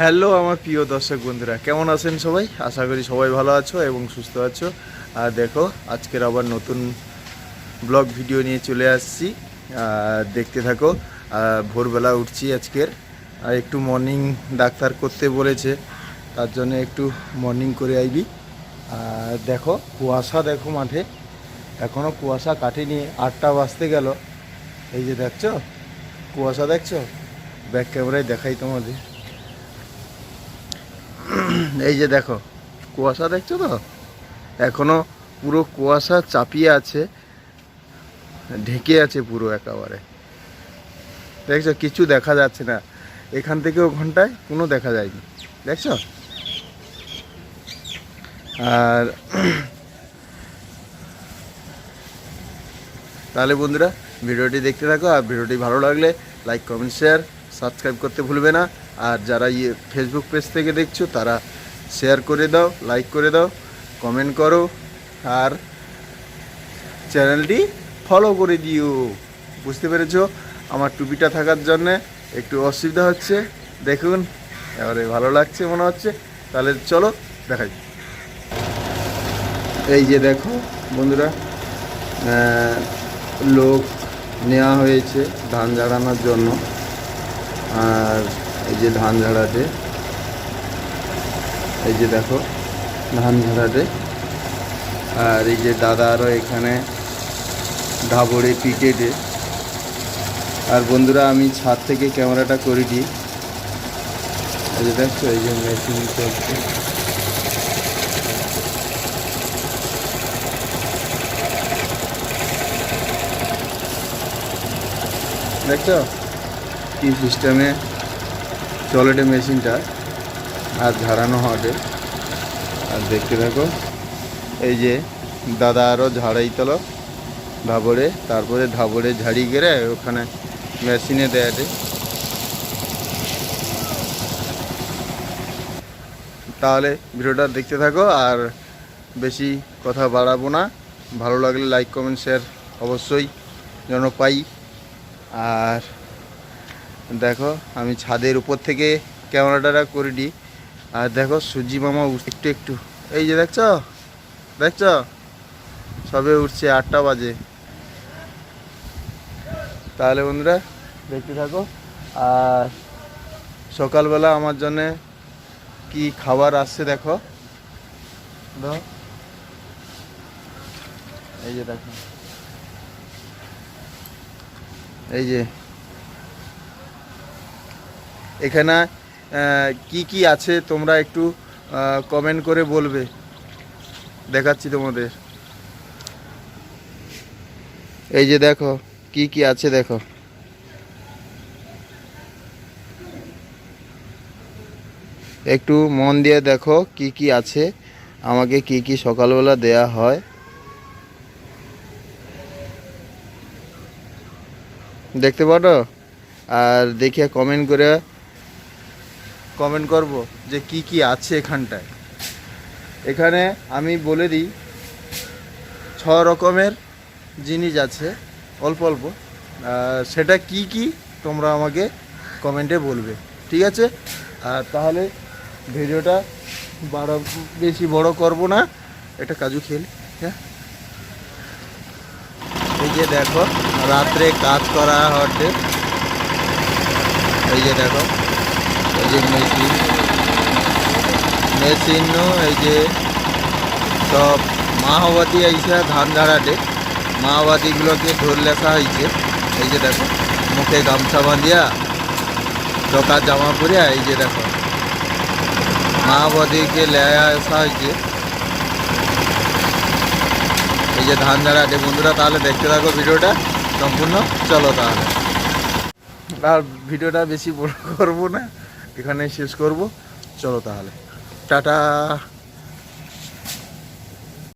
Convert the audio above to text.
Hello আমার প্রিয় দর্শক বন্ধুরা, কেমন আছেন সবাই? আশা করি সবাই ভালো আছো এবং সুস্থ আছো। আর দেখো, আজকের আবার নতুন ব্লগ ভিডিও নিয়ে চলে আসছি। দেখতে থাকো ভোরবেলা উঠছি আজকের। আর একটু মর্নিং ডাক্তার করতে বলেছে, তার জন্য একটু মর্নিং করে আইবি। আর দেখো, কুয়াশা দেখো মাঠে। এখনও কুয়াশা কাটেনি, আটটা বাজতে গেল। এই যে দেখছ, কুয়াশা দেখছ? ব্যাক ক্যামেরায় দেখাই তোমাদের। এই যে দেখো, কুয়াশা দেখছ তো? এখনও পুরো কুয়াশা চাপিয়ে আছে, ঢেকে আছে পুরো একেবারে। দেখছ, কিছু দেখা যাচ্ছে না। এখান থেকে ও ঘন্টায় কোনো দেখা যায়নি। দেখছ? আর তাহলে বন্ধুরা, ভিডিওটি দেখতে থাকো, আর ভিডিওটি ভালো লাগলে লাইক, কমেন্ট, শেয়ার, সাবস্ক্রাইব করতে ভুলবে না। আর যারা ইয়ে ফেসবুক পেজ থেকে দেখছ, তারা শেয়ার করে দাও লাইক করে দাও কমেন্ট করো, আর চ্যানেলটি ফলো করে দিও। বুঝতে পেরেছ? আমার টুপিটা থাকার জন্যে একটু অসুবিধা হচ্ছে। দেখুন, এবারে ভালো লাগছে, মনে হচ্ছে। তাহলে চলো, দেখাই। এই যে দেখো, বন্ধুরা লোক নেওয়া হয়েছে ধান ঝাড়ানোর জন্য। আর এই যে ধান ঝাড়াতে এই যে দেখো ধান ঝাড়াতে আর এই যে দাদা আরও এখানে ধাবড়ে পিকেটে আর বন্ধুরা, আমি ছাদ থেকে ক্যামেরাটা করে দিই এই যে দেখছ, এই যে মেশিন চলছে। দেখছ? কি সিস্টেমে চলেটে মেশিনটা আর ঝাড়ানো হবে। আর দেখতে থাকো, এই যে দাদা আরও ঝাড়াই তোলো ধাবড়ে তারপরে ধাবরে ঝাড়ি গেড়ে ওখানে মেশিনে দেয়াটে তাহলে ভিডিওটা দেখতে থাকো, আর বেশি কথা বাড়াবো না। ভালো লাগলে লাইক কমেন্ট শেয়ার অবশ্যই যেন পাই। আর দেখো, আমি ছাদের উপর থেকে ক্যামেরাটা করে দিই আর দেখো সুজি মামা একটু একটু। এই যে দেখছ? দেখছ? সবে উঠছে আটটা বাজে। তাহলে বন্ধুরা, দেখতে থাকো। আর সকালবেলা আমার জন্য কি খাবার আসছে দেখো। এই যে দেখো। এই যে। এখানে কি কি আছে তোমরা একটু কমেন্ট করে বলবে। দেখাচ্ছি তোমাদের। এই যে দেখো, কি কি আছে দেখো। একটু মন দিয়ে দেখো কি কি আছে। আমাকে কি কি সকালবেলা দেয়া হয়। দেখতে পারো? আর দেখে কমেন্ট করে কমেন্ট করব যে কি কি আছে এখানটায়। এখানে আমি বলে দিই, ছ রকমের জিনিস আছে, অল্প অল্প। সেটা কি কি তোমরা আমাকে কমেন্টে বলবে, ঠিক আছে? আর তাহলে ভিডিওটা বড় বেশি বড় করব না, এটা কাজু খেল হ্যাঁ? এই যে দেখো, রাত্রে কাজ করা হচ্ছে। এই যে দেখো। এই যে মেশিন। মেশিন এই যে সব মাহবাদী আইসা ধান ঝাড়াটে মাহবাদীগুলোকে ধরে লেখা হয়েছে এই যে দেখো, মুখে গামছা বাঁধিয়া চকা জামা পরিয়া, এই যে দেখো। মাহবাদীকে লেয়া আসা হয়েছে এই যে ধান ঝাড়াটে বন্ধুরা, তাহলে দেখতে থাকো ভিডিওটা সম্পূর্ণ। চলো তাহলে। আর ভিডিওটা বেশি বড় করব না। এখানে শেষ করব। চলো তাহলে। টাটা।